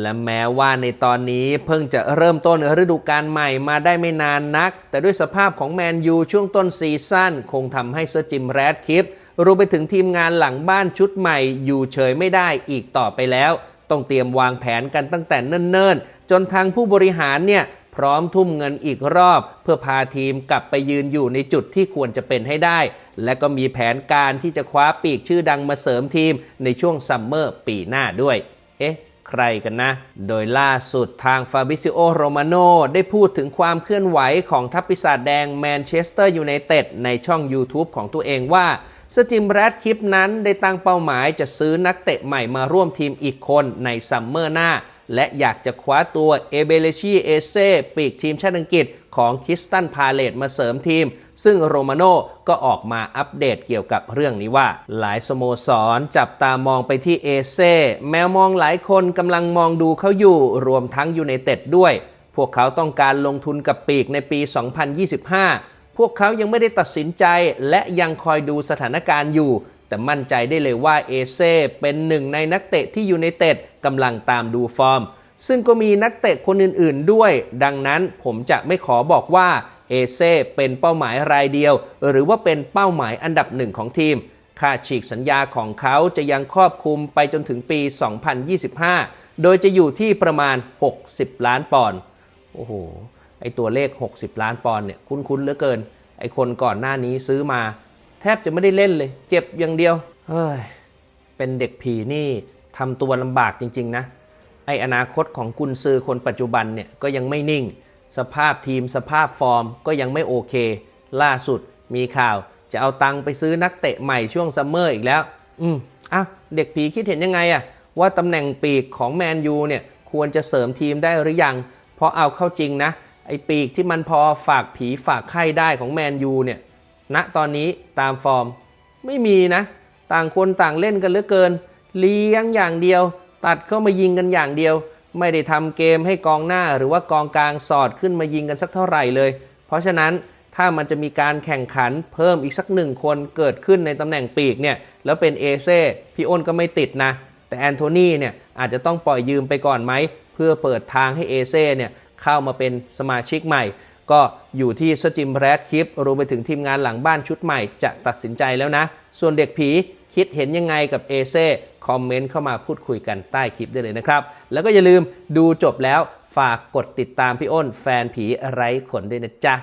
และแม้ว่าในตอนนี้เพิ่งจะเริ่มต้นฤดูกาลใหม่มาได้ไม่นานนัก แต่ด้วยสภาพของแมนยูช่วงต้นซีซั่นคงทำให้เซอร์จิมแรดคลิปรวมไปถึงทีมงานหลังบ้านชุดใหม่ อยู่เฉยไม่ได้อีกต่อไปแล้ว ต้องเตรียมวางแผนกันตั้งแต่เนิ่นๆ จนทางผู้บริหารเนี่ยพร้อมทุ่มเงินอีกรอบ เพื่อพาทีมกลับไปยืนอยู่ในจุดที่ควรจะเป็นให้ได้ และก็มีแผนการที่จะคว้าปีกชื่อดังมาเสริมทีมในช่วงซัมเมอร์ปีหน้าด้วย เอ๊ะ ใครกันนะ โดยล่าสุดทางฟาบิซิโอโรมาโนได้พูดถึงความเคลื่อนไหวของทัพปีศาจแดงแมนเชสเตอร์ยูไนเต็ดในช่อง YouTube ของตัวเองว่าสจิมแรดคลิปนั้นได้ตั้งเป้าหมายจะซื้อนักเตะใหม่มาร่วมทีมอีกคนในซัมเมอร์หน้า และอยากจะคว้าตัวเอเบเลชีเอเซ่ปีกทีมชาติอังกฤษของคิสตันพาเลตมาเสริมทีม ซึ่งโรมาโน่ก็ออกมาอัปเดตเกี่ยวกับเรื่องนี้ว่า หลายสโมสรจับตามองไปที่เอเซ่แมวมองหลายคนกำลังมองดูเขาอยู่รวมทั้งยูไนเต็ดด้วย พวกเขาต้องการลงทุนกับปีกในปี 2025 พวกเขายังไม่ได้ตัดสินใจและยังคอยดูสถานการณ์อยู่ แต่มั่นใจได้เลยว่าเอเซ่เป็นหนึ่งในนักเตะที่ยูไนเต็ดกำลังตามดูฟอร์ม ซึ่งก็มีนักเตะคนอื่นๆด้วย ดังนั้นผมจะไม่ขอบอกว่าเอเซ่เป็นเป้าหมายรายเดียว หรือว่าเป็นเป้าหมายอันดับหนึ่งของทีม ค่าฉีกสัญญาของเขาจะยังครอบคลุมไปจนถึงปี 2025 โดยจะอยู่ที่ประมาณ 60 ล้านปอนด์ โอ้โห ไอตัวเลข 60 ล้านปอนด์เนี่ยคุ้นๆเหลือเกิน ไอคนก่อนหน้านี้ซื้อมา แทบจะไม่ได้เล่นเลย เจ็บอย่างเดียว เฮ้ย เป็นเด็กผีนี่ทำตัวลำบากจริง ๆ นะ ไออนาคตของกุนซือคนปัจจุบันเนี่ยก็ยังไม่นิ่ง สภาพทีมสภาพฟอร์มก็ยังไม่โอเค ล่าสุดมีข่าวจะเอาตังค์ไปซื้อนักเตะใหม่ช่วงซัมเมอร์อีกแล้ว อืมอะเด็กผีคิดเห็นยังไงอะว่าตำแหน่งปีกของแมนยูเนี่ยควรจะเสริมทีมได้หรือยัง เพราะเอาเข้าจริงนะ ไอปีกที่มันพอฝากผีฝากไข้ได้ของแมนยูเนี่ย ณตอนนี้ตามฟอร์มไม่มีนะ ต่างคนต่างเล่นกันเหลือเกิน เลี้ยงอย่างเดียว ตัดเข้ามายิงกันอย่างเดียว ไม่ได้ทำเกมให้กองหน้าหรือว่ากองกลางสอดขึ้นมายิงกันสักเท่าไหร่เลย เพราะฉะนั้นถ้ามันจะมีการแข่งขันเพิ่มอีกสักหนึ่งคนเกิดขึ้นในตำแหน่งปีกเนี่ยแล้วเป็นเอเซ่พี่อ้นก็ไม่ติดนะ แต่แอนโทนีเนี่ยอาจจะต้องปล่อยยืมไปก่อนไหม เพื่อเปิดทางให้เอเซ่เนี่ยเข้ามาเป็นสมาชิกใหม่ ก็อยู่ที่สจิมแรดคลิปรวมไปถึงทีมงานหลังบ้านชุดใหม่จะตัดสินใจแล้วนะ ส่วนเด็กผีคิดเห็นยังไงกับเอเซ่คอมเมนต์เข้ามาพูดคุยกันใต้คลิปได้เลยนะครับ แล้วก็อย่าลืมดูจบแล้วฝากกดติดตามพี่อ้นแฟนผีไร้ขนด้วยนะจ๊ะ